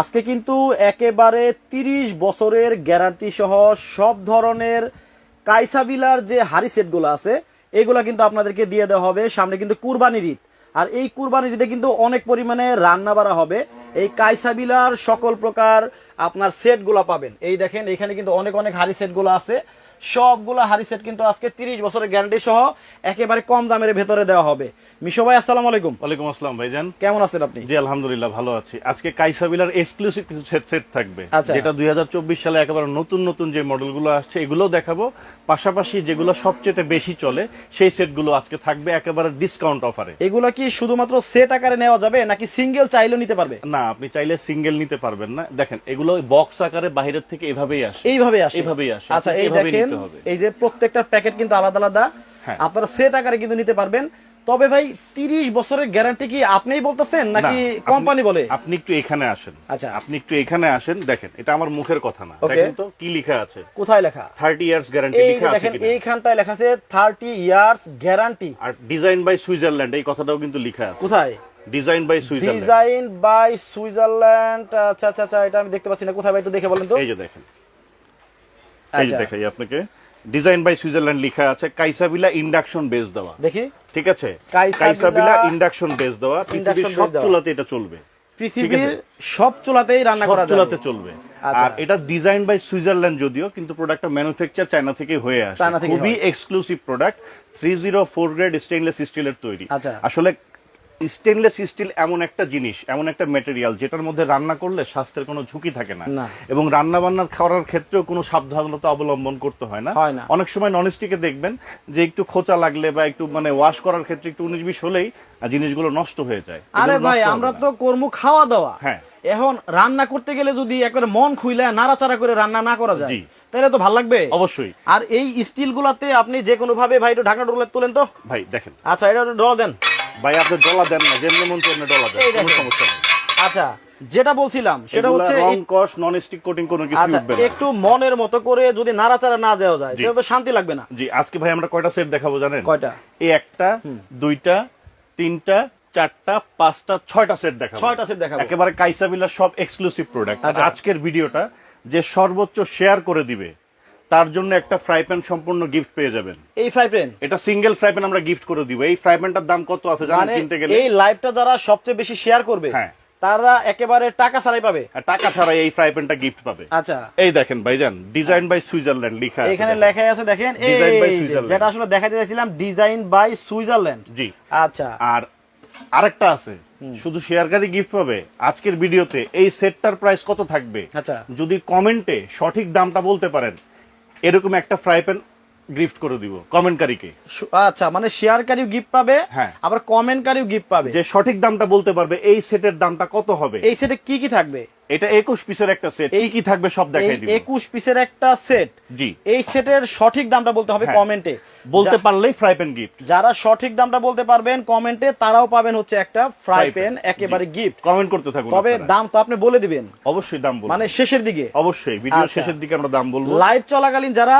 আজকে কিন্তু একেবারে তিরিশ বছরের গ্যারান্টি সহ সব ধরনের কাইসাবিলার যে হারি সেটগুলো আছে, এগুলা কিন্তু আপনাদেরকে দিয়ে দেওয়া হবে। সামনে কিন্তু কুরবানির ঈদ। আর এই কুরবানির ঈদে কিন্তু অনেক পরিমাণে রান্না বাড়া হবে। এই কাইসাবিলার সকল প্রকার আপনার সেটগুলো পাবেন। এই দেখেন, এখানে কিন্তু অনেক অনেক হারি সেটগুলো আছে। সবগুলো হাড়ি সেট কিন্তু আজকে তিরিশ বছরের গ্যারান্টি সহ একেবারে কম দামের ভেতরে দেওয়া হবে। মিশো ভাই আসসালামু আলাইকুম। ওয়ালাইকুম আসসালাম ভাইজান। কেমন আছেন আপনি? জি আলহামদুলিল্লাহ ভালো আছি। আজকে কাইসাবিলার এক্সক্লুসিভ কিছু সেট সেট থাকবে। আচ্ছা। যেটা দুই সালে একেবারে নতুন নতুন যে মডেলগুলো আসছে এগুলো দেখাবো। পাশাপাশি যেগুলো সবচেয়ে বেশি চলে সেই সেটগুলো আজকে থাকবে একেবারে ডিসকাউন্ট অফারে এগুলা কি শুধুমাত্র সেট আকারে নেওয়া যাবে নাকি সিঙ্গেল চাইলেও নিতে পারবে? না আপনি চাইলে সিঙ্গেল নিতে পারবেন না। দেখেন এগুলো বক্স আকারে বাইরের থেকে এভাবেই আসে। এইভাবে আসে। এইভাবেই আসে। আচ্ছা এই দেখেন হবে। এই যে প্রত্যেকটা প্যাকেট কিন্তু আলাদা আলাদা। হ্যাঁ। আপনারা সেট আকারে কিন্তু নিতে পারবেন। তবে ভাই তিরিশ বছরের গ্যারান্টি কি আপনিই বলতেছেন নাকি কোম্পানি বলে? আপনি একটু এখানে আসেন। আচ্ছা। আপনি একটু এখানে আসেন। দেখেন এটা আমার মুখের কথা না। দেখেন তো কি লেখা আছে। কোথায় লেখা? থার্টি ইয়ার্স গ্যারান্টি লেখা আছে দেখেন এইখানটায় লেখা আছে থার্টি ইয়ার্স গ্যারান্টি আর ডিজাইন বাই সুইজারল্যান্ড এই কথাটাও কিন্তু লেখা আছে। কোথায়? Design by Switzerland design by Switzerland আচ্ছা আচ্ছা আচ্ছা এটা আমি দেখতে পাচ্ছি না। কোথায় ভাই একটু দেখে বলেন তো। এই যে দেখেন। এই যে আচ্ছা, দেখাই আপনাকে। ডিজাইন বাই সুইজারল্যান্ড লেখা আছে কাইসাবিলা ইন্ডাকশন বেস দেওয়া। দেখি। ঠিক আছে? কাইসাবিলা- ইন্ডাকশন বেস দেওয়া। পৃথিবীর সব চুলাতে এটা চলবে। পৃথিবীর সব চুলাতেই রান্না করা যাবে চুলাতে চলবে। আচ্ছা। আর এটা ডিজাইন বাই সুইজারল্যান্ড যদিও কিন্তু প্রোডাক্টটা ম্যানুফ্যাকচার চায়না থেকে হয়ে আসে। খুবই exclusive product three zero four grade stainless স্টিলের তৈরি। আচ্ছা। আসলে স্টেনলেস স্টিল এমন একটা জিনিস এমন একটা মেটেরিয়াল যেটার মধ্যে রান্না করলে স্বাস্থ্যের কোনো ঝুঁকি থাকে না। এবং রান্না বান্নার খাওয়ার ক্ষেত্রেও কোনো সাবধানতা অবলম্বন করতে হয় না। অনেক সময় ননস্টিকে দেখবেন যে একটু খোঁচা লাগলে বা একটু মানে ওয়াশ করার ক্ষেত্রে একটু উনিশ বিশ হলেই জিনিসগুলো নষ্ট হয়ে যায়। আরে ভাই আমরা তো কর্ম খাওয়া দাওয়া হ্যাঁ। এখন রান্না করতে গেলে যদি একবারে মন খুইলে নাড়াচাড়া করে রান্না না করা যায়। তাহলে তো ভালো লাগবে। অবশ্যই। আর এই স্টিল গুলাতে আপনি যে কোনো ভাবে ভাই একটু ঢাকা ডোলে তোলেন তো। ভাই দেখেন। আচ্ছা এটা একটু দেন। ভাই আপনি ডলা দেন না যেমনি মন তেমনি ডলা দেন কোনো সমস্যা নেই। আচ্ছা যেটা বলছিলাম সেটা হচ্ছে রং কস নন স্টিক কোটিং কোনো কিছু আচ্ছা উঠবে না। একটু মনের মতো করে যদি নাড়াচাড়া না দেওয়া যায় তাহলে তো শান্তি লাগবে না। জি আজকে ভাই আমরা কয়টা সেট দেখাবো জানেন? কয়টা? এই একটা দুইটা তিনটা চারটা পাঁচটা ছয়টা সেট দেখাবো। ছয়টা সেট দেখাবো। একেবারে কাইসাবিলা সব এক্সক্লুসিভ প্রোডাক্ট আচ্ছা। আজকের ভিডিওটা যে সর্বোচ্চ শেয়ার করে দিবে তার জন্য একটা ফ্রাই প্যান সম্পূর্ণ গিফট পেয়ে যাবেন। এই ফ্রাই প্যান এটা সিঙ্গেল ফ্রাই প্যান আমরা গিফট করে দিব। এই ফ্রাই প্যানটার দাম কত আছে জানেন মানে কিনতে গেলে? এই লাইভটা যারা সবচেয়ে বেশি শেয়ার করবে হ্যাঁ। তারা একেবারে টাকা ছাড়াই পাবে। আর টাকা ছাড়াই এই ফ্রাই প্যানটা গিফট পাবে। আচ্ছা। এই দেখেন ভাইজান ডিজাইন বাই সুইজারল্যান্ড লেখা আছে এখানে। লেখাই আছে দেখেন Design by যে, যেটা আসলে দেখাতে চাইছিলাম ডিজাইন বাই সুইজারল্যান্ড জি। আচ্ছা। আর আরেকটা আছে শুধু শেয়ারকারী গিফট পাবে। আজকের ভিডিওতে এই সেটটার প্রাইস কত থাকবে? আচ্ছা। যদি কমেন্টে সঠিক দামটা বলতে পারেন এরকম একটা ফ্রাই প্যান গিফট করে দিব কমেন্টকারীকে আচ্ছা মানে শেয়ারকারীও গিফট পাবে হ্যাঁ। আবার কমেন্টকারীও গিফট পাবে। যে সঠিক দামটা বলতে পারবে এই সেটের দামটা কত হবে? এই সেটে কি কি থাকবে? এটা একুশ পিসের একটা সেট এই কি থাকবে সব দেখাই দিব। পিসের একটা সেট জি। এই সেটের সঠিক দামটা বলতে হবে হ্যাঁ। কমেন্টে বলতে পারলেই ফ্রাই প্যান গিফট যারা সঠিক দামটা বলতে পারবেন কমেন্টে তারাও পাবেন হচ্ছে একটা ফ্রাই প্যান একেবারে গিফট কমেন্ট করতে থাকুন তবে দাম তো আপনি বলে দিবেন। অবশ্যই দাম বলব। মানে শেষের দিকে। অবশ্যই। ভিডিও আচ্ছা। শেষের দিকে আমরা দাম বলব। লাইভ চলাকালীন যারা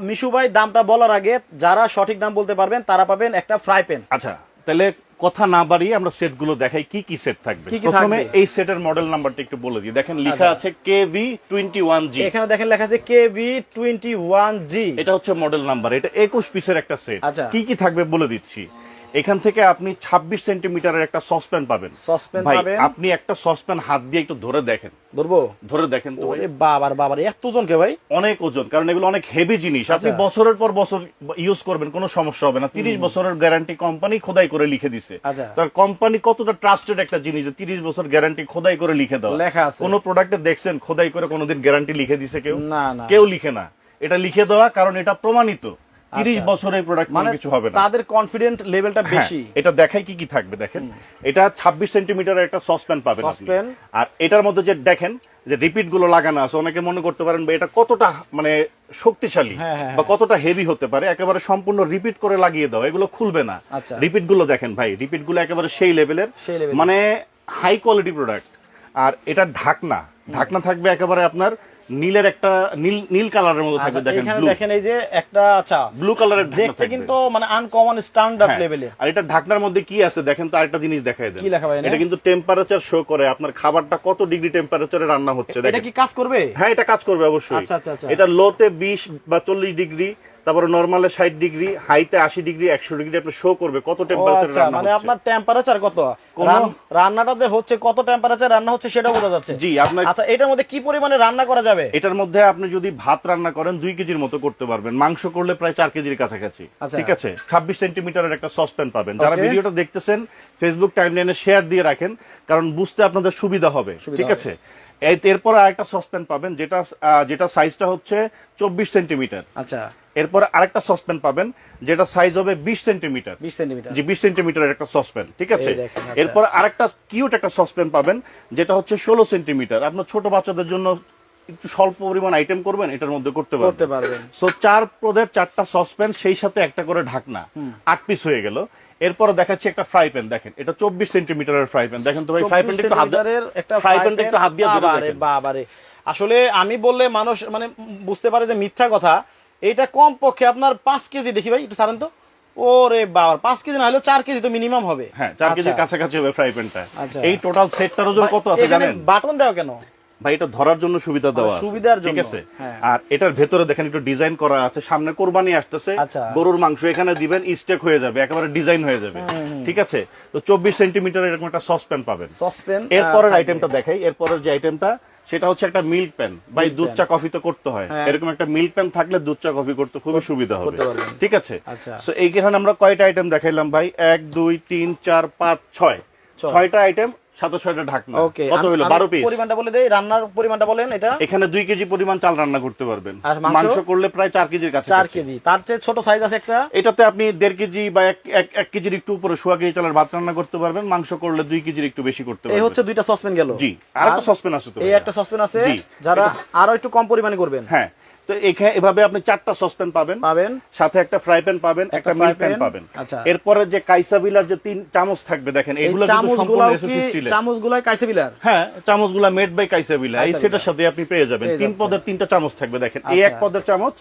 মিশু ভাই দামটা বলার আগে যারা সঠিক দাম বলতে পারবেন তারা পাবেন একটা ফ্রাই প্যান আচ্ছা। তাহলে কথা না বাড়িয়ে আমরা সেটগুলো দেখাই কি কি সেট থাকবে। প্রথমে? এই সেটের মডেল নাম্বারটা একটু বলে দিই। দেখেন লেখা আচ্ছা। আছে K V twenty one G. এখানে দেখেন লেখা আছে K V twenty one G. এটা হচ্ছে মডেল নাম্বার। এটা একুশ পিসের একটা সেট। আচ্ছা। কি কি থাকবে বলে দিচ্ছি। এখান থেকে আপনি ছাব্বিশ সেন্টিমিটারের একটা সসপ্যান পাবেন। ভাই পাবেন। আপনি একটা সসপ্যান হাত দিয়ে একটু ধরে দেখেন। ধরবো? ধরে দেখেন তো। ওরে বাবার বাবার এত জন কে ভাই? অনেক ওজন কারণ এগুলো অনেক হেভি জিনিস। আপনি আচ্ছা। বছরের পর বছর ইউজ করবেন কোনো সমস্যা হবে না। তিরিশ বছরের গ্যারান্টি কোম্পানি খোদাই করে লিখে দিছে। আচ্ছা। তার কোম্পানি কতটা ট্রাস্টেড একটা জিনিস যে তিরিশ বছর গ্যারান্টি খোদাই করে লিখে দেওয়া। লেখা আছে। কোন প্রোডাক্টে দেখছেন খোদাই করে কোনোদিন গ্যারান্টি লিখে দিছে কেউ? না না। কেউ লিখে না। এটা লিখে দেওয়া কারণ এটা প্রমাণিত। তিরিশ আচ্ছা। বছর এই প্রোডাক্ট মানে কিছু হবে না। তাদের কনফিডেন্ট লেভেলটা হ্যাঁ, বেশি। এটা দেখাই কি কি থাকবে দেখেন। এটা ছাব্বিশ সেন্টিমিটারের একটা সসপ্যান পাবেন আপনি। আর এটার মধ্যে যে দেখেন যে রিপিটগুলো লাগানো আছে অনেকে মনে করতে পারেন এটা কতটা মানে শক্তিশালী হ্যাঁ, হ্যাঁ, বা কতটা হেভি হতে পারে একেবারে সম্পূর্ণ রিপিট করে লাগিয়ে দাও এগুলো খুলবে না। আচ্ছা। রিপিটগুলো দেখেন ভাই রিপিটগুলো একেবারে সেই লেভেলের মানে হাই কোয়ালিটি প্রোডাক্ট আর এটা ঢাকনা ঢাকনা থাকবে একেবারে আপনার নীলের একটা নীল নীল কালারের মধ্যে থাকবে আচ্ছা, দেখেন এখানে দেখেন এই যে একটা আচ্ছা ব্লু কালারের দেখতে কিন্তু মানে আনকমন স্ট্যান্ডার্ড লেভেলে আর এটা ঢাকনার মধ্যে কি আছে দেখেন তো আরেকটা জিনিস দেখায় দেন। কি লেখা ভাই এটা কিন্তু টেম্পারেচার শো করে আপনার খাবারটা কত ডিগ্রি টেম্পারেচারে রান্না হচ্ছে এটা কি কাজ করবে? হ্যাঁ এটা কাজ করবে অবশ্যই। আচ্ছা, আচ্ছা, আচ্ছা। এটা লোতে বিশ বা চল্লিশ ডিগ্রি তারপরে নর্মালে ষাট ডিগ্রি হাইতে আশি ডিগ্রি একশো ডিগ্রি আপনি শো করবে কত টেম্পারেচার আচ্ছা রান্না মানে আপনার টেম্পারেচার কত? রান্নাটা যে হচ্ছে কত টেম্পারেচার রান্না হচ্ছে সেটা বোঝা যাচ্ছে। জি আপনার আচ্ছা এটার মধ্যে কি পরিমাণে রান্না করা যাবে? এটার মধ্যে আপনি যদি ভাত রান্না করেন দুই কেজির মতো করতে পারবেন। মাংস করলে প্রায় চার কেজির কাছাকাছি। আচ্ছা। ঠিক আছে? ছাব্বিশ সেন্টিমিটারের একটা সসপ্যান পাবেন। যারা ভিডিওটা দেখতেছেন ফেসবুক টাইমলাইনে শেয়ার দিয়ে রাখেন কারণ বুঝতে আপনাদের সুবিধা হবে। ঠিক আছে? এই এরপরে আরেকটা সসপ্যান পাবেন যেটা যেটা সাইজটা হচ্ছে চব্বিশ সেন্টিমিটার আচ্ছা। এরপরে আরেকটা সসপ্যান পাবেন যেটা সাইজ হবে বিশ সেন্টিমিটার বিশ সেন্টিমিটার জি বিশ সেন্টিমিটারের একটা সসপ্যান ঠিক আছে? আচ্ছা। এরপর আরেকটা কিউট একটা সসপ্যান পাবেন যেটা হচ্ছে ষোলো সেন্টিমিটার আপনার ছোট বাচ্চাদের জন্য একটু স্বল্প পরিমাণ আইটেম করবেন এটার মধ্যে করতে করতে পারবেন। সো চার পদের চারটা সসপ্যান সেই সাথে একটা করে ঢাকনা। আট পিস হয়ে গেল। এরপরে দেখাচ্ছি একটা ফ্রাই প্যান দেখেন। এটা চব্বিশ সেন্টিমিটারের ফ্রাই প্যান দেখেন তো ভাই ফ্রাই 24 প্যানটা একটু হাত একটা ফ্রাই প্যানটা একটু হাত দিয়ে। বাবারে। আসলে আমি বললে মানুষ মানে বুঝতে পারে যে মিথ্যা কথা এটা কম পক্ষে আপনার পাঁচ কেজি দেখি ভাই একটু ছাড়েন তো। ওরে বাবা পাঁচ কেজি না চার কেজি তো মিনিমাম হবে। হ্যাঁ চার কেজির আচ্ছা। কাছাকাছি হবে ফ্রাই প্যানটা আচ্ছা। এই টোটাল সেটটার ওজন কত আছে জানেন? বাটন দেওয়া কেন? ভাই এটা ধরার জন্য সুবিধা দেওয়া। সুবিধার ঠিক আছে? হ্যাঁ। আর এটার ভেতরে দেখেন একটু ডিজাইন করা আছে। সামনে কোরবানি আসতেছে। আচ্ছা। গরুর মাংস এখানে দিবেন স্টেক হয়ে যাবে একেবারে ডিজাইন হয়ে যাবে। ঠিক আছে? তো চব্বিশ সেন্টিমিটার এরকম একটা সসপ্যান পাবেন। সসপেন এরপরের আইটেমটা দেখাই। এরপরের যে আইটেমটা সেটা হচ্ছে একটা মিল্ক প্যান। ভাই দুধ চা কফি তো করতে হয়। হ্যাঁ। এরকম একটা মিল্ক প্যান থাকলে দুধ চা কফি করতে খুবই সুবিধা হবে। ঠিক আছে? তো সো এইখানে আমরা কয়টা আইটেম দেখাইলাম ভাই? এক দুই তিন চার পাঁচ ছয়। ছয়টা আইটেম সাথে ছয়টা ঢাকনা। ওকে কত হলো বারো পিস পরিমাণটা বলে দেই রান্নার পরিমাণটা বলেন এটা। এখানে দুই কেজি পরিমাণ চাল রান্না করতে পারবেন। মাংস? করলে প্রায় কেজির কাছে কেজি। তার চেয়ে ছোট সাইজ আছে একটা। এটাতে আপনি দেড় কেজি বা কেজির একটু উপরে সোয়া কেজি চালের ভাত রান্না করতে পারবেন। মাংস করলে দুই কেজির একটু বেশি করতে এই হচ্ছে দুইটা সসপেন গেল। জি আর একটা সসপেন আছে তো এই একটা সসপেন আছে যারা আরও একটু কম পরিমাণে করবেন। হ্যাঁ। তো এখানে এভাবে আপনি চারটা সসপ্যান পাবেন। পাবেন। সাথে একটা ফ্রাই প্যান পাবেন একটা প্যান পাবেন। আচ্ছা। এরপরে যে কাইসাবিলার যে তিন চামচ থাকবে দেখেন এগুলো কিন্তু সম্পূর্ণ গুলাও এসএস কি স্টিলের চামচ গুলাই বিলার? হ্যাঁ চামচগুলা মেড বাই কাইসাবিলা এই সেটার সাথে আপনি পেয়ে যাবেন। তিন পদের তিনটা চামচ থাকবে দেখেন। এই এক আচ্ছা। পদের চামচ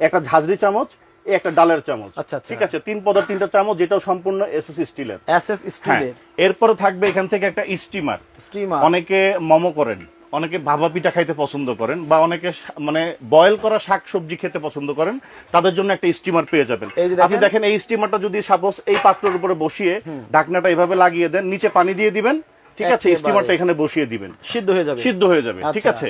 একটা ঝাঁঝরি চামচ একটা ডালের চামচ। আচ্ছা। ঠিক আছে? তিন পদের তিনটা চামচ যেটাও সম্পূর্ণ এসএস স্টিলের এসএস স্টিলের এরপরে থাকবে এখান থেকে একটা স্টিমার। স্টিমার। অনেকে মোমো করেন। অনেকে ভাবা পিঠা খাইতে পছন্দ করেন বা অনেকে মানে বয়েল করা শাক সবজি খেতে পছন্দ করেন তাদের জন্য একটা স্টিমার পেয়ে যাবেন। আপনি দেখেন। এই স্টিমারটা যদি সাপোজ এই পাত্রের উপরে বসিয়ে ঢাকনাটা এইভাবে লাগিয়ে দেন নিচে পানি দিয়ে দিবেন ঠিক আছে? স্টিমারটা এখানে বসিয়ে দিবেন। সিদ্ধ হয়ে যাবে। সিদ্ধ হয়ে যাবে ঠিক আচ্ছা। আছে?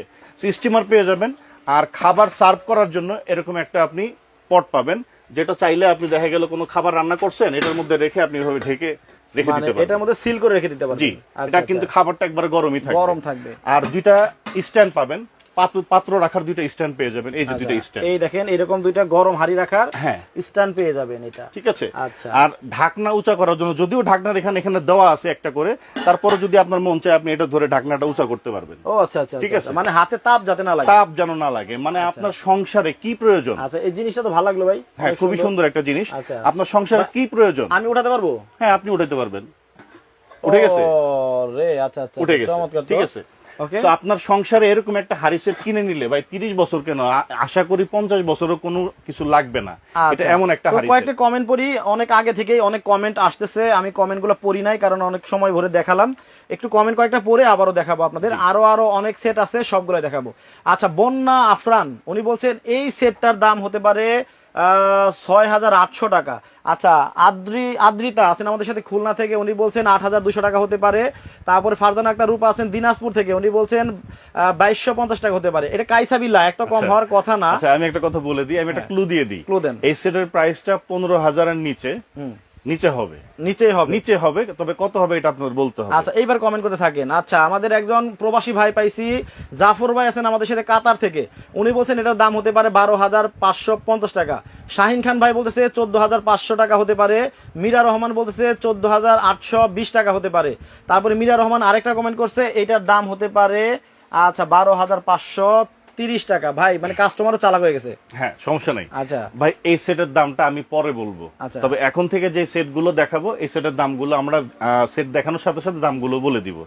স্টিমার পেয়ে যাবেন আর খাবার সার্ভ করার জন্য এরকম একটা আপনি পট পাবেন যেটা চাইলে আপনি দেখা গেল কোনো খাবার রান্না করছেন এটার মধ্যে রেখে আপনি এভাবে ঢেকে রেখে মানে দিতে পারবেন এটার মধ্যে সিল করে রেখে দিতে পারবেন জি আচ্ছা, এটা আচ্ছা। কিন্তু খাবারটা একবার গরমই থাকবে। গরম থাকবে। আর দুইটা স্ট্যান্ড পাবেন। পাত্র- রাখার দুইটা স্ট্যান্ড পেয়ে যাবেন। এই যে আচ্ছা, দুইটা স্ট্যান্ড এই দেখেন এরকম দুইটা গরম হাড়ি রাখার হ্যাঁ। স্ট্যান্ড পেয়ে যাবেন এটা। ঠিক আছে। আচ্ছা। আর ঢাকনা উঁচা করার জন্য যদিও ঢাকনার এখানে এখানে দেওয়া আছে একটা করে তারপরে যদি আপনার মন চায় আপনি এটা ধরে ঢাকনাটা উঁচা করতে পারবেন। ও আচ্ছা আচ্ছা ঠিক আচ্ছা, আছে। মানে হাতে তাপ যাতে না লাগে। তাপ যেন না লাগে। মানে আপনার সংসারে কি প্রয়োজন? আচ্ছা এই জিনিসটা তো ভালো লাগল ভাই। হ্যাঁ খুবই সুন্দর একটা জিনিস। আচ্ছা। আপনার সংসারে কি প্রয়োজন? আমি উঠাতে পারব? হ্যাঁ আপনি উঠাতে পারবেন। উঠে গেছে? ও রে আচ্ছা আচ্ছা উঠে গেছে। চমৎকার ঠিক আছে। তো আপনার সংসারে এরকম একটা হাড়ি সেট কিনে নিলে ভাই তিরিশ বছর কেন? আশা করি পঞ্চাশ বছরও কোনো কিছু লাগবে না। এটা আচ্ছা। এমন একটা হাড়ি কয়েকটা কমেন্ট পড়ি অনেক আগে থেকেই অনেক কমেন্ট আসতেছে আমি কমেন্টগুলো পড়ি নাই কারণ অনেক সময় ভরে দেখালাম। একটু কমেন্ট কয়েকটা পড়ে আবারও দেখাবো আপনাদের। আরও আরও অনেক সেট আছে সবগুলো দেখাবো। আচ্ছা বন্যা আফরান উনি বলছেন এই সেটটার দাম হতে পারে ছয় হাজার আটশো টাকা আচ্ছা আদ্রি আদ্রিতা আছেন আমাদের সাথে খুলনা থেকে উনি বলছেন আট হাজার দুশো টাকা হতে পারে তারপরে ফারজানা একটা রূপা আছেন দিনাজপুর থেকে উনি বলছেন বাইশশো পঞ্চাশ টাকা হতে পারে এটা কাইসাবিল্লা একটা কম আচ্ছা। হওয়ার কথা না আচ্ছা আমি একটা কথা বলে দিই আমি একটা হ্যাঁ। ক্লু দিয়ে দিই ক্লু দেন। এই সেটের প্রাইসটা পনেরো হাজারের নিচে হুম। নিচে হবে। নিচেই হবে। নিচে হবে তবে কত হবে এটা আপনার বলতে হবে। আচ্ছা এইবার কমেন্ট করতে থাকেন। আচ্ছা আমাদের একজন প্রবাসী ভাই পাইছি জাফর ভাই আছেন আমাদের সাথে কাতার থেকে। উনি বলছেন এটার দাম হতে পারে বারো হাজার পাঁচশো পঞ্চাশ টাকা। শাহিন খান ভাই বলতেছে চোদ্দ হাজার পাঁচশো টাকা হতে পারে। মীরা রহমান বলতেছে চোদ্দ হাজার আটশো বিশ টাকা হতে পারে। তারপরে মীরা রহমান আরেকটা কমেন্ট করছে এটার দাম হতে পারে আচ্ছা বারো হাজার পাঁচশো তিরিশ টাকা। ভাই মানে কাস্টমারও চালাক হয়ে গেছে। হ্যাঁ সমস্যা নেই। আচ্ছা। ভাই এই সেটের দামটা আমি পরে বলব। আচ্ছা। তবে এখন থেকে যে সেটগুলো দেখাবো এই সেটের দামগুলো আমরা সেট দেখানোর সাথে সাথে দামগুলো বলে দিব।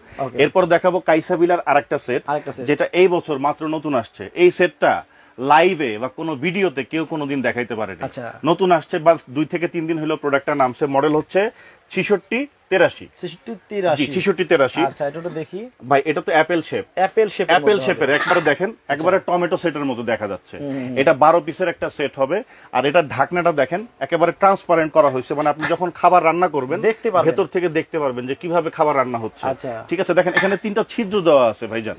এরপর দেখাবো কাইসাবিলার আরেকটা সেট যেটা এই বছর মাত্র নতুন আসছে। এই সেটটা লাইভে বা কোনো ভিডিওতে কেউ কোনোদিন দেখাইতে পারেনি। আচ্ছা। নতুন আসছে বা দুই থেকে তিন দিন হলো প্রোডাক্টটা নামছে মডেল হচ্ছে ছিষট্টি তেরাশি। ছেষট্টি তেরাশি। আচ্ছা এটা দেখি। ভাই এটা তো apple shape apple shape apple শেপের একবারে দেখেন একবারে টমেটো সেটের মতো দেখা যাচ্ছে। এটা বারো পিসের একটা সেট হবে। আর এটা ঢাকনাটা দেখেন একেবারে ট্রান্সপারেন্ট করা হয়েছে। মানে আপনি যখন খাবার রান্না করবেন দেখতে পারবেন। ভেতর থেকে দেখতে পারবেন যে কীভাবে খাবার রান্না হচ্ছে। আচ্ছা। ঠিক আছে দেখেন এখানে তিনটা ছিদ্র দেওয়া আছে ভাইজান।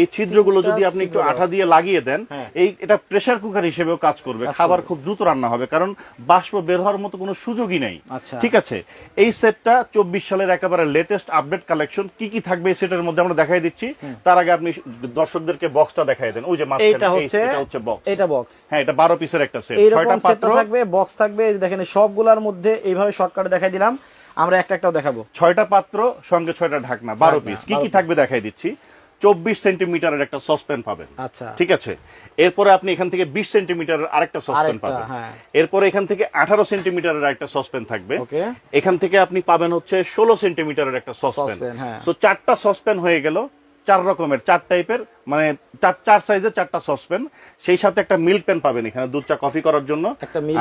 এই ছিদ্রগুলো যদি আপনি একটু আঠা দিয়ে লাগিয়ে দেন হ্যাঁ। এই এটা প্রেসার কুকার হিসেবেও কাজ করবে। খাবার খুব দ্রুত রান্না হবে কারণ বাষ্প বের হওয়ার মতো কোনো সুযোগই নেই। আচ্ছা। ঠিক আছে এই সেটটা চব্বিশ সালের একেবারে লেটেস্ট আপডেট কালেকশন কি কি থাকবে সেটার মধ্যে আমরা দেখাই দিচ্ছি। তার আগে আপনি দর্শকদেরকে বক্সটা দেখাই দেন। ওই যে এটা হচ্ছে বক্স এটা বক্স হ্যাঁ এটা বারো পিসের একটা সেট ছয়টা পাত্র। থাকবে বক্স থাকবে। দেখেন সবগুলোর সবগুলার মধ্যে এইভাবে শর্টকাটে দেখাই দিলাম। আমরা একটা একটাও দেখাবো। ছয়টা পাত্র সঙ্গে ছয়টা ঢাকনা বারো পিস কি কি থাকবে দেখাই দিচ্ছি। চব্বিশ সেন্টিমিটারের একটা সসপ্যান পাবেন। আচ্ছা। ঠিক আছে? এরপরে আপনি এখান থেকে বিশ সেন্টিমিটারের আরেকটা সসপ্যান পাবেন। হ্যাঁ। এরপরে এখান থেকে আঠারো সেন্টিমিটারের একটা সসপ্যান থাকবে। এখান থেকে আপনি পাবেন হচ্ছে ষোলো সেন্টিমিটারের একটা সসপ্যান। Saucepan, হ্যাঁ। সো চারটা সসপ্যান হয়ে গেল চার রকমের চার টাইপের মানে চার চার সাইজের চারটা সসপ্যান। সেই সাথে একটা মিল্ক প্যান পাবেন এখানে দুধ চা কফি করার জন্য।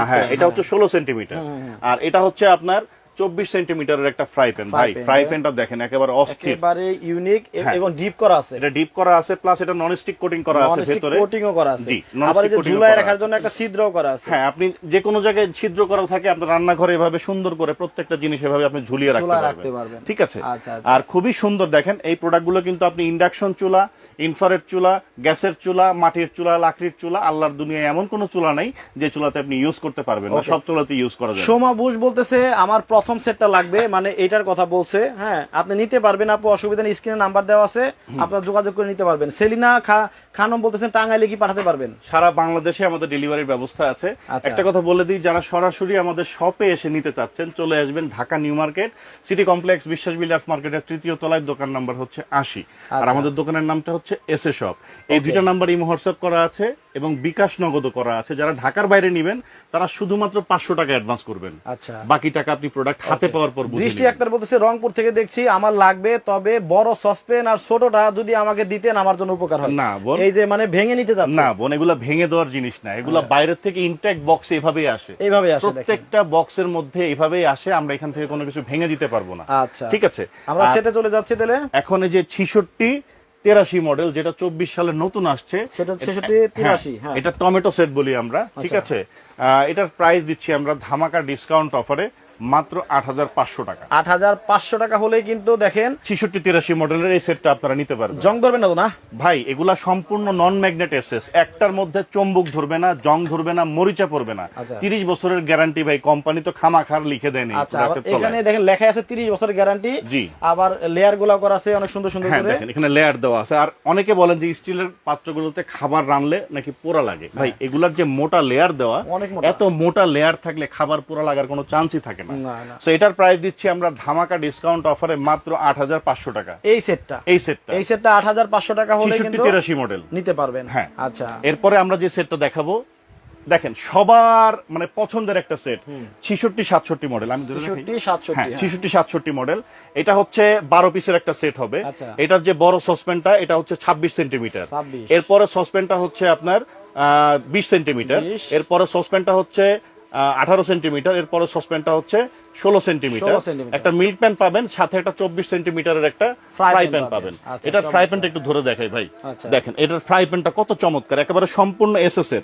হ্যাঁ এটা হচ্ছে ষোলো সেন্টিমিটার। আর এটা হচ্ছে আপনার চব্বিশ সেন্টিমিটারের একটা ফ্রাই প্যান ভাই ফ্রাই। প্যানটা দেখেন একেবারে অস্থির একেবারে ইউনিক হ্যাঁ। এবং ডিপ করা আছে এটা ডিপ করা আছে প্লাস এটা নন স্টিক কোটিং করা আছে ভেতরে কোটিংও করা আছে আবার এই যে ঝুলায় রাখার জন্য একটা ছিদ্রও করা আছে হ্যাঁ আপনি যে কোনো জায়গায় ছিদ্র করা থাকে আপনার রান্নাঘরে এভাবে সুন্দর করে প্রত্যেকটা জিনিস এভাবে আপনি ঝুলিয়ে রাখতে পারবেন। ঠিক আছে আচ্ছা, আচ্ছা। আর খুবই সুন্দর দেখেন এই প্রোডাক্টগুলো কিন্তু আপনি ইন্ডাকশন চুলা ইনফ্রারেড চুলা গ্যাসের চুলা মাটির চুলা লাকড়ির চুলা আল্লাহর দুনিয়ায় এমন কোনো চুলা নাই যে চুলাতে আপনি ইউজ করতে পারবেন না. সব চুলাতে ইউজ করা যায় সোমা বুশ বলতেছে আমার প্রথম সেটটা লাগবে মানে এটার কথা বলছে হ্যাঁ। আপনি নিতে পারবেন আপু অসুবিধা নেই স্ক্রিনে নাম্বার দেওয়া আছে আপনার যোগাযোগ করে নিতে পারবেন। সেলিনা খানম বলতেছেন টাঙ্গাইলে কি পাঠাতে পারবেন? সারা বাংলাদেশে আমাদের ডেলিভারির ব্যবস্থা আছে। আচ্ছা। একটা কথা বলে দিই যারা সরাসরি আমাদের শপে এসে নিতে চাচ্ছেন চলে আসবেন Dhaka new market city complex Biswas builders মার্কেটের তৃতীয় তলায় দোকান নাম্বার হচ্ছে আশি। আর আচ্ছা। আমাদের দোকানের নামটা হচ্ছে এস এ শপ এই দুইটা নাম্বার ইমো হোয়াটসঅ্যাপ করা আছে। এবং বিকাশ নগদও করা আছে। যারা ঢাকার বাইরে নেবেন তারা শুধুমাত্র পাঁচশো টাকা অ্যাডভান্স করবেন। আচ্ছা। বাকি টাকা আপনি প্রোডাক্ট হাতে পাওয়ার পর নেবেন। আক্তার বলতেছে রংপুর থেকে দেখছি আমার লাগবে তবে বড় সসপেন আর ছোটটা যদি আমাকে দিতেন আমার জন্য উপকার হয়। না, বোন। এই যে মানে ভেঙে নিতে যাচ্ছে। না বোন এগুলা ভেঙে দেওয়ার জিনিস না। এগুলা বাইরের থেকে ইনট্যাক্ট বক্সে এভাবেই আসে। এইভাবে আসে প্রত্যেকটা বক্সের মধ্যে এভাবেই আসে আমরা এখান থেকে কোনো কিছু ভেঙে দিতে পারব না। আচ্ছা। ঠিক আছে? আমরা সেটা চলে যাচ্ছি তাহলে। এখন এই যে ছিষট্টি তেরাশি মডেল যেটা চব্বিশ সালে নতুন আসছে সেটা এটা- 66, হ্যাঁ, 83, হ্যাঁ। এটা টমেটো সেট বলি আমরা ঠিক আচ্ছা। আছে আহ, এটার প্রাইস দিচ্ছি আমরা ধামাকা ডিসকাউন্ট অফারে মাত্র আট হাজার পাঁচশো টাকা। আট হাজার পাঁচশো টাকা হলে কিন্তু দেখেন ছিষট্টি তিরাশি মডেলের এই সেটটা আপনারা নিতে পারবেন। জং ধরবে না তো না? ভাই এগুলা সম্পূর্ণ নন ম্যাগনেট এসএস একটার মধ্যে চম্বুক ধরবে না জং ধরবে না মরিচা পড়বে না। আচ্ছা। তিরিশ বছরের গ্যারান্টি ভাই কোম্পানি তো খামাখার লিখে দেয়নি আচ্ছা। এখানে দেখেন লেখা আছে তিরিশ বছরের গ্যারান্টি জি। আবার লেয়ারগুলা করা আছে অনেক সুন্দর সুন্দর হ্যাঁ করে। দেখেন এখানে লেয়ার দেওয়া আছে। আর অনেকে বলেন যে স্টিলের পাত্রগুলোতে খাবার রানলে নাকি পোড়া লাগে। ভাই এগুলার যে মোটা লেয়ার দেওয়া হ্যাঁ। এত মোটা লেয়ার থাকলে খাবার পোড়া লাগার কোনো চান্সই থাকে না। না। তো এটার প্রাইস দিচ্ছি আমরা ধামাকা ডিসকাউন্ট অফারে মাত্র আট হাজার পাঁচশো টাকা। এই সেটটা এই সেটটা এই সেটটা আট হাজার পাঁচশো টাকা হলে কিন্তু তিরাশি মডেল নিতে পারবেন। হ্যাঁ। আচ্ছা। এরপরে আমরা যে সেটটা দেখাবো দেখেন সবার মানে পছন্দের একটা সেট ছিষট্টি সাতষট্টি মডেল আমি ছিষট্টি সাতষট্টি হ্যাঁ হ্যাঁ। মডেল এটা হচ্ছে বারো পিসের একটা সেট হবে। আচ্ছা। এটার যে বড় সসপেনটা এটা হচ্ছে ছাব্বিশ সেন্টিমিটার এরপরে সসপেনটা হচ্ছে আপনার বিশ সেন্টিমিটার এরপরে সসপেনটা হচ্ছে আঠারো সেন্টিমিটার এরপরে সসপেনটা হচ্ছে ষোলো সেন্টিমিটার। একটা মিল্ক প্যান পাবেন সাথে একটা চব্বিশ সেন্টিমিটারের একটা ফ্রাই প্যান পাবেন। আচ্ছা, এটার ফ্রাই প্যানটা একটু ধরে দেখাই ভাই। আচ্ছা। দেখেন এটার ফ্রাই প্যানটা কত চমৎকার একেবারে সম্পূর্ণ এসএস এর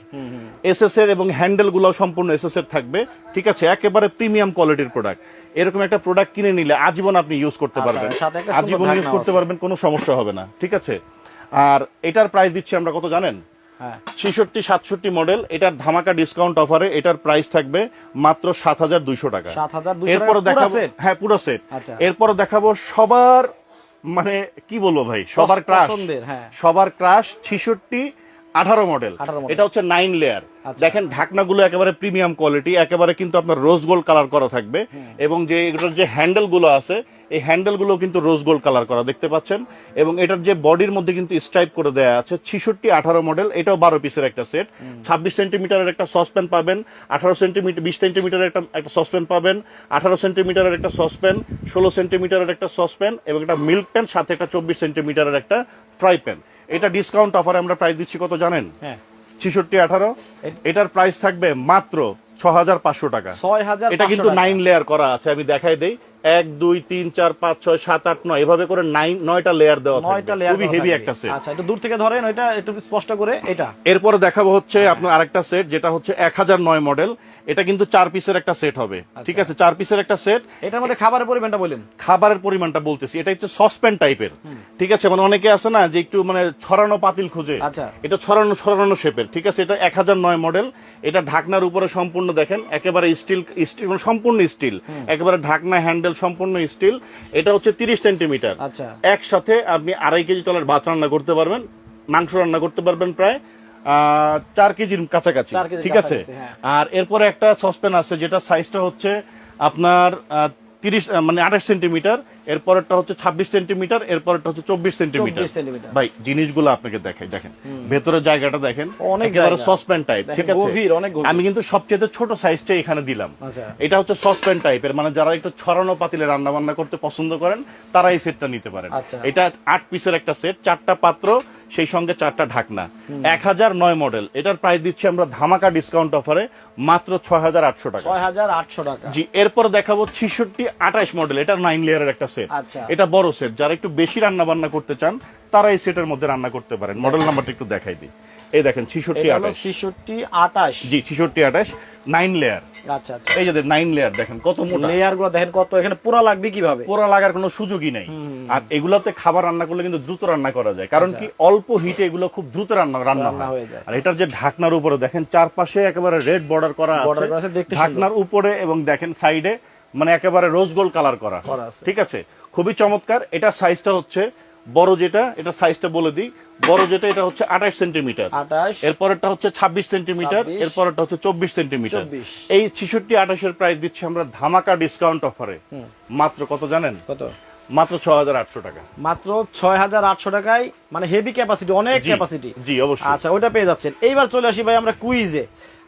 এসএস এর এবং হ্যান্ডেলগুলো সম্পূর্ণ এসএস এর থাকবে ঠিক আছে? একেবারে প্রিমিয়াম কোয়ালিটির প্রোডাক্ট। এরকম একটা প্রোডাক্ট কিনে নিলে আজীবন আপনি ইউজ করতে আচ্ছা, পারবেন। আজীবন ইউজ করতে পারবেন কোনো সমস্যা হবে না ঠিক আছে? আর এটার প্রাইস দিচ্ছি আমরা কত জানেন? ছেষট্টি সাতষট্টি মডেল এটার ধামাকা ডিসকাউন্ট অফারে এটার প্রাইস থাকবে মাত্র সাত হাজার দুইশো টাকা। 7,200 এরপরে দেখাবো হ্যাঁ পুরো সেট এরপর এরপরে দেখাবো সবার মানে কি বলব ভাই? সবার ক্রাশ হ্যাঁ। সবার ক্রাশ ছিষট্টি আঠারো মডেল। এটা হচ্ছে নাইন লেয়ার আচ্ছা। দেখেন ঢাকনাগুলো একেবারে প্রিমিয়াম কোয়ালিটি একেবারে কিন্তু আপনার রোজ গোল্ড কালার করা থাকবে। এবং যে এটার যে হ্যান্ডেলগুলো আছে এই হ্যান্ডেলগুলো কিন্তু রোজ গোল্ড কালার করা দেখতে পাচ্ছেন? এবং এটার যে বডির মধ্যে কিন্তু স্ট্রাইপ করে দেওয়া আছে ছিষট্টি আঠারো মডেল এটাও বারো পিসের একটা সেট ছাব্বিশ সেন্টিমিটারের একটা সসপ্যান পাবেন আঠারো সেন্টিমিটার বিশ সেন্টিমিটারের একটা একটা সসপ্যান পাবেন আঠারো সেন্টিমিটারের একটা সসপ্যান ষোলো সেন্টিমিটারের একটা সসপ্যান এবং একটা মিল্ক প্যান সাথে একটা চব্বিশ সেন্টিমিটারের একটা ফ্রাই প্যান এটা ডিসকাউন্ট অফারে আমরা প্রাইস দিচ্ছি কত জানেন? হ্যাঁ। ছিষট্টি আঠারো। এটার প্রাইস থাকবে মাত্র ছ হাজার পাঁচশো টাকা। ছয় হাজার এটা কিন্তু নাইন লেয়ার করা আছে আমি দেখাই দেই। এক দুই তিন চার পাঁচ ছয় সাত আট নয়। এভাবে করে নাইন নয়টা লেয়ার দেওয়া নয়টা লেয়ার খুবই হেভি একটা সেট আচ্ছা একটু দূর থেকে ধরেন ওইটা একটু স্পষ্ট করে এটা। এরপরে দেখাবো হচ্ছে আপনার আরেকটা সেট যেটা হচ্ছে এক হাজার নয় মডেল এটা কিন্তু চার পিসের একটা সেট হবে। ঠিক আছে চার পিসের একটা সেট এটার মধ্যে খাবারের পরিমাণটা বলেন। খাবারের পরিমাণটা বলতেছি। এটা হচ্ছে সসপ্যান টাইপের ঠিক আছে মানে অনেকে আছে না যে একটু মানে ছড়ানো পাতিল খুঁজে। আচ্ছা। এটা ছড়ানো ছড়ানো শেপের ঠিক আছে এটা এক হাজার নয় মডেল এটা ঢাকনার উপরে সম্পূর্ণ দেখেন একেবারে স্টিল স্টিল সম্পূর্ণ স্টিল একেবারে ঢাকনা হ্যান্ডেল সম্পূর্ণ স্টিল এটা হচ্ছে তিরিশ সেন্টিমিটার। আচ্ছা। একসাথে আপনি আড়াই কেজি তলের ভাত রান্না করতে পারবেন মাংস রান্না করতে পারবেন প্রায় চার কেজির কাছাকাছি ঠিক আছে? হ্যাঁ। আর এরপরে একটা সসপ্যান আছে যেটা সাইজটা হচ্ছে আপনার তিরিশ মানে আঠাশ সেন্টিমিটার এরপরেরটা হচ্ছে ছাব্বিশ সেন্টিমিটার এরপরেরটা হচ্ছে চব্বিশ সেন্টিমিটার। 24 সেন্টিমিটার। ভাই জিনিসগুলো আপনাকে দেখাই দেখেন। ভেতরের জায়গাটা দেখেন একেবারে সসপ্যান টাইপ ঠিক আছে। আমি কিন্তু সবচেয়ে ছোট সাইজটা এখানে দিলাম। আচ্ছা। এটা হচ্ছে সসপ্যান টাইপের মানে যারা একটু ছড়ানো পাতিলে রান্না বান্না করতে পছন্দ করেন তারা এই সেটটা নিতে পারেন। আচ্ছা। এটা আট পিসের একটা সেট চারটা পাত্র সেই সঙ্গে চারটা ঢাকনা। এক হাজার নয় মডেল এটার প্রাইস দিচ্ছি আমরা ধামাকা ডিসকাউন্ট অফারে মাত্র ছয় হাজার আটশো টাকা। ছয় হাজার আটশো টাকা। জি এরপর দেখাবো ছিষট্টি আঠাশ মডেল এটা নাইন লেয়ারের একটা সেট আচ্ছা। এটা বড় সেট যারা একটু বেশি রান্না বান্না করতে চান তারা এই সেটের মধ্যে রান্না করতে পারেন। মডেল নাম্বারটা একটু দেখাই দিই। এই দেখেন ছিষট্টি আঠাশ। ছেষট্টি আটাশ জি ছিষট্টি আঠাশ। নাইন লেয়ার আচ্ছা আচ্ছা। এই যে নাইন লেয়ার দেখেন কত মোটা। লেয়ারগুলো দেখেন কত এখানে পুরা লাগবে কীভাবে? পোড়া লাগার কোনো সুযোগই নাই। আর এগুলাতে খাবার রান্না করলে কিন্তু দ্রুত রান্না করা যায়। কারণ কি অল্প হিটে এগুলো খুব দ্রুত রান্না রান্না হয়ে। যায়। আর এটার যে ঢাকনার উপরে দেখেন চারপাশে একেবারে রেড বর্ডার করা আছে। ঢাকনার উপরে এবং দেখেন সাইডে মানে একেবারে রোজ গোল্ড কালার করা। ঠিক আছে? খুবই চমৎকার। এটার সাইজটা হচ্ছে বড় যেটা এটা সাইজটা বলে দিই। বড় যেটা এটা হচ্ছে আঠাশ সেন্টিমিটার আটাশ এরপরেরটা হচ্ছে ছাব্বিশ সেন্টিমিটার 26 এরপরেরটা হচ্ছে চব্বিশ সেন্টিমিটার এই ছিষট্টি আঠাশের প্রাইস দিচ্ছি আমরা ধামাকা ডিসকাউন্ট অফারে মাত্র কত জানেন? কত? মাত্র ছ হাজার আটশো টাকা। মাত্র ছয় হাজার আটশো টাকায় মানে হেভি ক্যাপাসিটি অনেক ক্যাপাসিটি জি অবশ্যই। আচ্ছা ওইটা পেয়ে যাচ্ছেন। এইবার চলে আসি ভাই আমরা কুইজে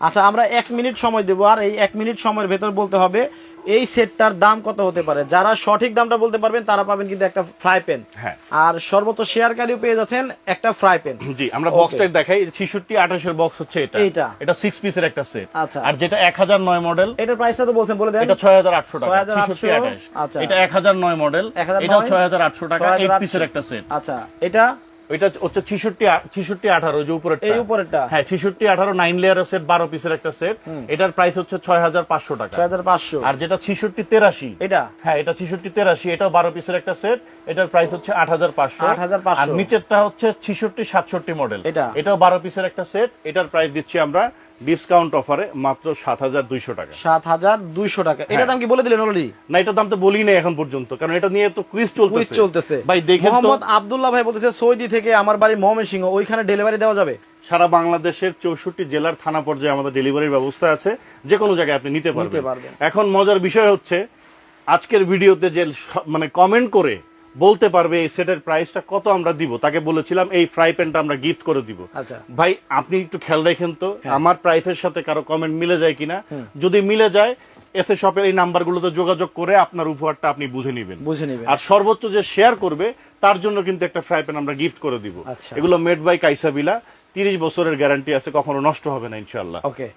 আচ্ছা আমরা এক মিনিট সময় দেবো। আর এই এক মিনিট সময়ের ভেতর বলতে হবে এই সেটটার দাম কত হতে পারে? যারা সঠিক দামটা বলতে পারবেন তারা পাবেন কিন্তু একটা ফ্রাই প্যান হ্যাঁ। আর সর্বোচ্চ শেয়ারকারীও পেয়ে যাচ্ছেন একটা ফ্রাই প্যান জি আমরা. বক্সটা দেখাই ছিষট্টি আঠাশের বক্স হচ্ছে এটা। এইটা। এটা সিক্স পিসের একটা সেট আচ্ছা। আর যেটা এক হাজার নয় মডেল এটার প্রাইসটা তো বলছেন বলে দেন। এটা ছয় হাজার আটশো টাকা 6,800 ছিষট্টি আঠাশ। আচ্ছা। এটা এক হাজার নয় মডেল 1009 এটা ছয় হাজার আটশো টাকা এইট 6,800 পিসের একটা সেট আচ্ছা এটা এটা হচ্ছে ছিষট্টি ছিষট্টি আঠারো যে উপরে এই উপরেরটা? হ্যাঁ ছিষট্টি আঠারো নাইন লেয়ারের সেট বারো পিসের একটা সেট এটার প্রাইস হচ্ছে ছয় হাজার পাঁচশো টাকা। ছয় হাজার পাঁচশো। আর যেটা ছিষট্টি তেরাশি। এটা? হ্যাঁ এটা ছিষট্টি তেরাশি এটা বারো পিসের একটা সেট এটার প্রাইস হচ্ছে আট হাজার পাঁচশো। 8,500 আর নিচেরটা হচ্ছে ছিষট্টি সাতষট্টি মডেল এটা? এটাও বারো পিসের একটা সেট এটার প্রাইস দিচ্ছি আমরা ডিসকাউন্ট অফারে মাত্র সাত হাজার দুইশো টাকা। সাত হাজার দুইশো টাকা। এটা দাম কি বলে দিলেন অলরেডি না এটার দাম তো বলি নাই এখন পর্যন্ত কারণ এটা নিয়ে তো কুইজ চলতেছে। কুইজ চলতেছে। ভাই দেখেন মোহাম্মদ আব্দুল্লাহ ভাই বলতেছে সৌদি থেকে আমার বাড়ি ময়মনসিংহ ওইখানে ডেলিভারি দেওয়া যাবে। সারা বাংলাদেশের চৌষট্টি জেলার থানা পর্যায়ে আমাদের ডেলিভারির ব্যবস্থা আছে। যে কোনো জায়গায় আপনি নিতে পারবেন। এখন মজার বিষয় হচ্ছে আজকের ভিডিওতে যে মানে কমেন্ট করে বলতে পারবে এই সেটের প্রাইসটা কত আমরা দিব। তাকে বলেছিলাম এই ফ্রাই প্যানটা আমরা গিফট করে দিব। আচ্ছা। ভাই আপনি একটু খেয়াল রাখেন তো হ্যাঁ। আমার প্রাইসের সাথে কারও কমেন্ট মিলে যায় কিনা? যদি মিলে যায় এসে শপের এই নাম্বারগুলোতে যোগাযোগ করে আপনার উপহারটা আপনি বুঝে নেবেন। বুঝে নেবেন। আর সর্বোচ্চ যে শেয়ার করবে তার জন্য কিন্তু একটা ফ্রাই প্যান আমরা গিফট করে দিব। আচ্ছা। এগুলো মেড বাই কাইসাবিলা তিরিশ বছরের গ্যারান্টি আছে কখনো নষ্ট হবে না ইনশাল্লাহ ওকে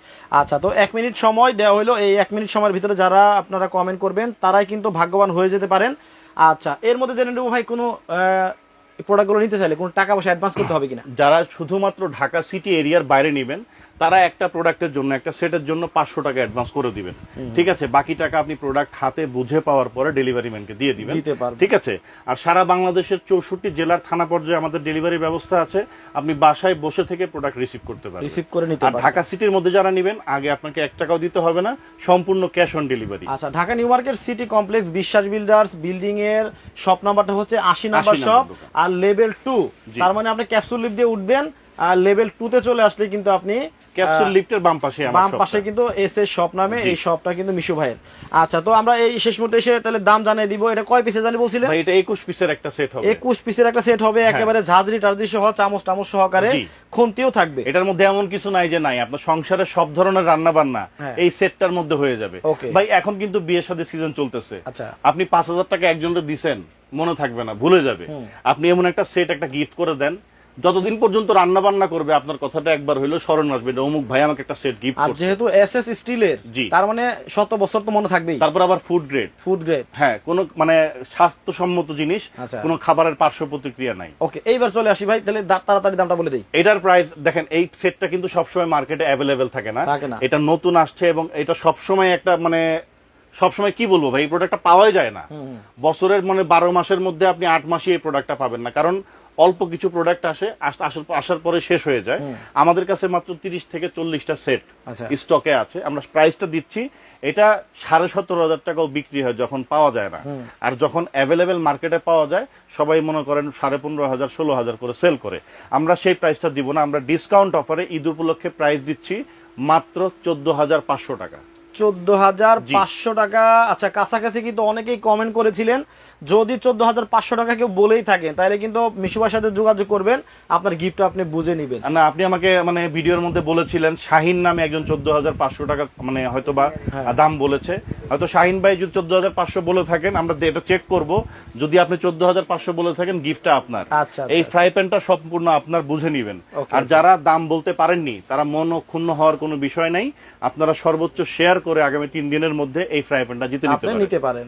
আচ্ছা তো এক মিনিট সময় দেওয়া হলো। এই এক মিনিট সময়ের ভিতরে যারা আপনারা কমেন্ট করবেন তারাই কিন্তু ভাগ্যবান হয়ে যেতে পারেন। আচ্ছা এর মধ্যে জেনে নেব ভাই কোনো প্রোডাক্টগুলো নিতে চাইলে, কোনো টাকা পয়সা অ্যাডভান্স করতে হবে কিনা? যারা শুধুমাত্র ঢাকা সিটি এরিয়ার বাইরে নেবেন তারা একটা প্রোডাক্টের জন্য একটা সেটের জন্য পাঁচশো টাকা অ্যাডভান্স করে দিবেন। ঠিক আছে? বাকি টাকা আপনি প্রোডাক্ট হাতে বুঝে পাওয়ার পরে ডেলিভারি ম্যানকে দিয়ে দিবেন। ঠিক আছে? আর সারা বাংলাদেশের চৌষট্টি জেলার থানা পর্যায়ে আমাদের ডেলিভারি ব্যবস্থা আছে। আপনি বাসায় বসে থেকে প্রোডাক্ট রিসিভ করতে পারবেন। রিসিভ করে নিতে আর ঢাকা সিটির মধ্যে যারা নেবেন আগে আপনাকে এক টাকাও দিতে হবে না সম্পূর্ণ ক্যাশ অন ডেলিভারি আচ্ছা Dhaka new market city complex Biswas builders building এর শপ নাম্বারটা হচ্ছে আশি নাম্বার 80 শপ আর লেভেল টু তার মানে আপনি ক্যাপসুল লিফট দিয়ে উঠবেন আর লেভেল টু তে চলে আসলে কিন্তু আপনি ক্যাপসুল লিফটের বাম পাশে বাম পাশে কিন্তু এস এর শপ নামে এই শপটা কিন্তু মিশু ভাইয়ের। আচ্ছা তো আমরা এই শেষ মুহূর্তে এসে তাহলে দাম জানিয়ে দিব। এটা কয় পিসে জানি বলছিলেন? এটা একুশ পিসের একটা সেট হবে। একুশ পিসের একটা সেট হবে একেবারে ঝাঁঝরি টাঝরি সহ চামচ টামচ সহকারে খুন্তিও থাকবে। এটার মধ্যে এমন কিছু নাই যে নাই। আপনার সংসারের সব ধরনের রান্না বান্না হ্যাঁ। এই সেটটার মধ্যে হয়ে যাবে। ভাই এখন কিন্তু বিয়ের সাথে সিজন চলতেছে। আচ্ছা। আপনি পাঁচ হাজার টাকা একজনকে দিছেন মনে থাকবে না ভুলে যাবে। আপনি এমন একটা সেট একটা গিফট করে দেন যতদিন পর্যন্ত রান্না বান্না করবে আপনার কথাটা একবার হইলেও স্মরণ আসবে অমুক ভাই আমাকে একটা সেট গিফট আর যেহেতু এস এস স্টিলের জি। তার মানে শত বছর তো মনে থাকবেই। তারপর আবার ফুড গ্রেড ফুড গ্রেড হ্যাঁ কোনো মানে স্বাস্থ্যসম্মত জিনিস আচ্ছা। কোনো খাবারের পার্শ্ব প্রতিক্রিয়া নাই। ওকে এইবার চলে আসি ভাই তাহলে তাড়াতাড়ি দামটা বলে দিই। এটার প্রাইস দেখেন এই সেটটা কিন্তু সবসময় মার্কেটে অ্যাভেলেবেল থাকে না। এটা নতুন আসছে এবং এটা সবসময় একটা মানে সবসময় কি বলব ভাই এই প্রোডাক্টটা পাওয়াই যায় না। বছরের মানে বারো মাসের মধ্যে আপনি আট মাসই এই প্রোডাক্টটা পাবেন না। কারণ অল্প কিছু প্রোডাক্ট আসে আসার পরে শেষ হয়ে যায়। আমাদের কাছে মাত্র তিরিশ থেকে চল্লিশটা সেট আচ্ছা। স্টকে আছে। আমরা প্রাইসটা দিচ্ছি। এটা সাড়ে সতেরো হাজার টাকাও বিক্রি হয় যখন পাওয়া যায় না। আর যখন অ্যাভেলেবেল মার্কেটে পাওয়া যায় সবাই মনে করেন সাড়ে পনেরো হাজার ষোলো হাজার করে সেল করে। আমরা সেই প্রাইসটা দিব না। আমরা ডিসকাউন্ট অফারে ঈদ উপলক্ষে প্রাইস দিচ্ছি মাত্র চোদ্দ হাজার পাঁচশো টাকা। চোদ্দ হাজার পাঁচশো টাকা। আচ্ছা কাছাকাছি কিন্তু অনেকেই কমেন্ট করেছিলেন যদি চোদ্দ হাজার পাঁচশো টাকা কেউ বলেই থাকেন তাহলে কিন্তু মিশুবার সাথে যোগাযোগ করবেন আপনার গিফট আপনি বুঝে নিবেন না আপনি আমাকে মানে ভিডিওর মধ্যে বলেছিলেন শাহিন নামে একজন চোদ্দ হাজার পাঁচশো টাকা মানে হয়তো বা হ্যাঁ। দাম বলেছে হয়তো শাহিন ভাই যদি চোদ্দ হাজার পাঁচশো বলে থাকেন আমরা এটা চেক করব। যদি আপনি চোদ্দ হাজার পাঁচশো বলে থাকেন গিফটটা আপনার। আচ্ছা, এই আচ্ছা। ফ্রাই প্যানটা সম্পূর্ণ আপনার বুঝে নিবেন। আর যারা দাম বলতে পারেননি তারা মন ক্ষুণ্ণ হওয়ার কোনো বিষয় নাই। আপনারা সর্বোচ্চ শেয়ার করে আগামী তিন দিনের মধ্যে এই ফ্রাই প্যানটা জিতে নিতে পারেন।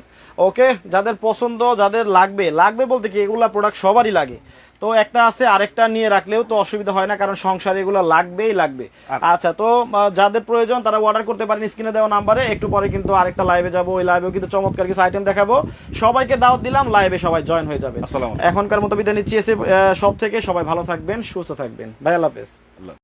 ওকে যাদের পছন্দ যাদের লাগবে লাগবে বলতে কি এগুলা প্রোডাক্ট সবারই লাগে। তো একটা আছে আরেকটা নিয়ে রাখলেও তো অসুবিধা হয় না কারণ সংসারে এগুলো লাগবেই লাগবে। আচ্ছা তো যাদের প্রয়োজন তারা অর্ডার করতে পারেন স্ক্রিনে দেওয়া নাম্বারে একটু পরে কিন্তু আরেকটা লাইভে যাব ওই লাইভে কিন্তু চমৎকার কিছু আইটেম দেখাবো। সবাইকে দাওয়াত দিলাম লাইভে সবাই জয়েন হয়ে যাবে। আসসালামু এখনকার মতো বিদায় নিচ্ছি এসে সব থেকে সবাই ভালো থাকবেন সুস্থ থাকবেন। ভাই আল্লাহ হাফেজ। আল্লাহ।